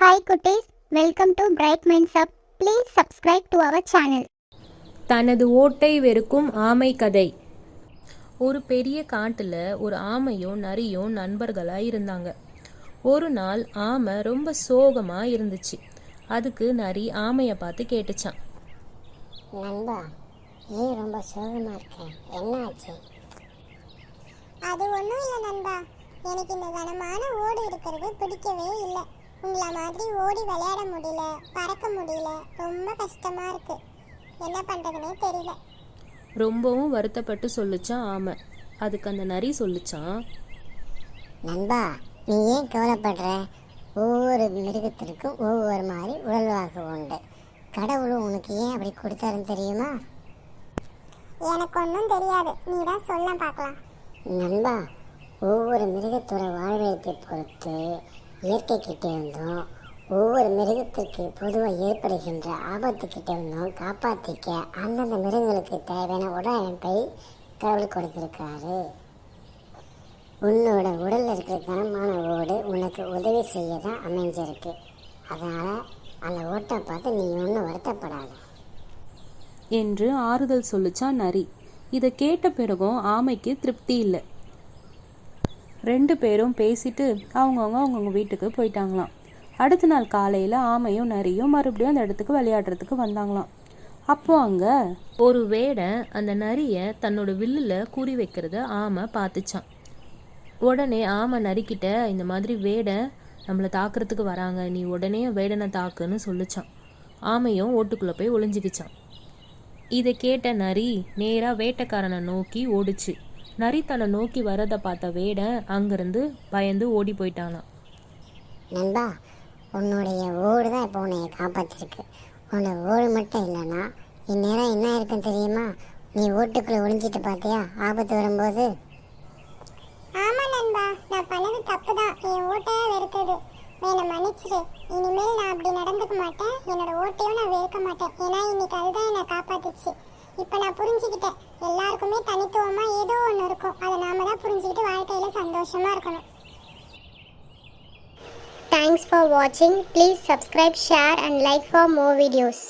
Hi kutis, welcome to Bright Minds Up. Please subscribe to our channel. தனது ஓட்டை வெறுக்கும் ஆமை கதை. ஒரு பெரிய காட்டில் ஒரு ஆமையும் நரியும் நண்பர்களாக இருந்தாங்க. ஒரு நாள் ஆமை ரொம்ப சோகமாக இருந்துச்சு. அதுக்கு நரி ஆமையை பார்த்து கேட்டுச்சான் நண்பா ஏன் ரொம்ப சோகமா இருக்க. என்னாச்சு? அது ஒன்றும் இல்லை நண்பா. எனக்கு இந்த கனமான ஓடி இருக்கிறது பிடிக்கவே இல்லை. உங்களை மாதிரி ஓடி விளையாட முடியல பறக்க முடியல ரொம்ப கஷ்டமா இருக்கு. என்ன பண்றதுனே தெரியல. ரொம்பவும் வருத்தப்பட்டு சொல்லுச்சான் ஆமை. அதுக்கு அந்த நரி சொல்லுச்சான் நண்பா நீ ஏன் கவலைப்படுற? ஒவ்வொரு மிருகத்திற்கும் ஒவ்வொரு மாதிரி உடல்வாகு உண்டு. கடவுளும் உனக்கு ஏன் அப்படி கொடுத்தாருன்னு தெரியுமா? எனக்கு ஒன்றும் தெரியாது. நீ தான் சொல்ல பார்க்கலாம். நண்பா ஒவ்வொரு மிருகத்தோட வாழ்வியத்தை பொறுத்து இயற்கை இருந்தும். ஒவ்வொரு மிருகத்திற்கு பொதுவாக ஏற்படுகின்ற ஆபத்துக்கிட்டே இருந்தும். காப்பாற்றிக்க அந்தந்த மிருகங்களுக்கு தேவையான உடல் அமைப்பை கடவுள் கொடுத்திருக்காரு உன்னோட உடலில் இருக்கிற கனமான ஓடு உனக்கு உதவி செய்ய தான் அமைஞ்சிருக்கு. அதனால் அந்த ஓட்டை பார்த்து நீ ஒன்றும் வருத்தப்படாத. என்று ஆறுதல் சொல்லிச்சா நரி. இதை கேட்ட பிறகும் ஆமைக்கு திருப்தி இல்லை. ரெண்டு பேரும் பேசிட்டு அவங்கவுங்க அவங்கவுங்க வீட்டுக்கு போயிட்டாங்களாம். அடுத்த நாள் காலையில் ஆமையும் நரியும் மறுபடியும் அந்த இடத்துக்கு விளையாடுறதுக்கு வந்தாங்களாம். அப்போ அங்கே ஒரு வேடை அந்த நரியை தன்னோட வில்லில் குறி வைக்கிறத ஆமை பார்த்துச்சான் உடனே ஆமை நரிக்கிட்ட இந்த மாதிரி வேடை நம்மளை தாக்குறதுக்கு வராங்க. நீ உடனே வேடனை தாக்குன்னு சொல்லுச்சான் ஆமையும் ஓட்டுக்குள்ளே போய் ஒளிஞ்சிக்கிச்சான் இதை கேட்ட நரி நேராக வேட்டைக்காரனை நோக்கி ஓடுச்சு. நரி தன்னை நோக்கி வரதை பார்த்த வேடன் அங்கிருந்து பயந்து ஓடி போயிட்டானாம் நண்பா உன்னுடைய ஓடு தான் இப்போ உன்னை காப்பாற்றிருக்கு உன்னோட ஓடு மட்டும் இல்லைன்னா இந்நேரம் என்ன இருக்குன்னு தெரியுமா? நீ ஓட்டுக்குள்ளே ஒளிஞ்சிட்டு பார்த்தியா? ஆபத்து வரும்போது? ஆமா நண்பா நான் பண்ணது தப்பு தான். என் ஓட்டையா வெறுத்தது. என்னை மன்னிச்சிடு இனிமேல் நான் அப்படி நடந்துக்க மாட்டேன். என்னோட ஓட்டையும் நான் வெறுக்க மாட்டேன். ஏன்னா இன்னைக்கு அதுதான் என்னை காப்பாத்துச்சு. இப்போ நான் புரிஞ்சுக்கிட்டேன். எல்லாருக்குமே தனித்துவமாக ஏதோ ஒன்று இருக்கும். அதை நாம தான் புரிஞ்சுக்கிட்டு வாழ்க்கையில் சந்தோஷமா இருக்கணும். தேங்க்ஸ் ஃபார் வாட்சிங் please subscribe share and like for more videos